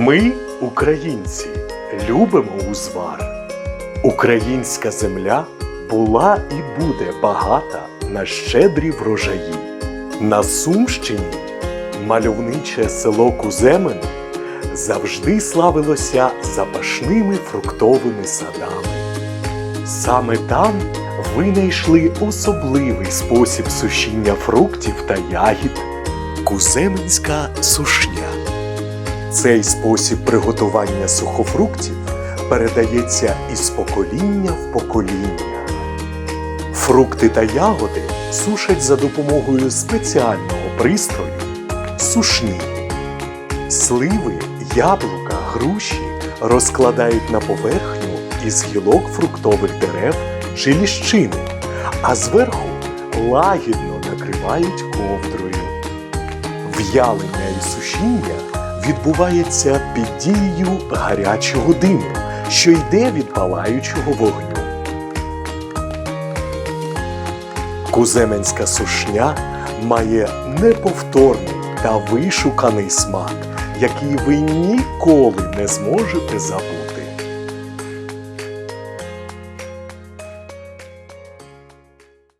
Ми, українці, любимо узвар. Українська земля була і буде багата на щедрі врожаї. На Сумщині мальовниче село Куземен завжди славилося запашними фруктовими садами. Саме там винайшли особливий спосіб сушіння фруктів та ягід куземенська сушня. Цей спосіб приготування сухофруктів передається із покоління в покоління. Фрукти та ягоди сушать за допомогою спеціального пристрою сушні. Сливи, яблука, груші розкладають на поверхню із гілок фруктових дерев чи ліщини, а зверху лагідно накривають ковдрою. В'ялення і сушіння відбувається під дією гарячого диму, що йде від палаючого вогню. Куземенська сушня має неповторний та вишуканий смак, який ви ніколи не зможете забути.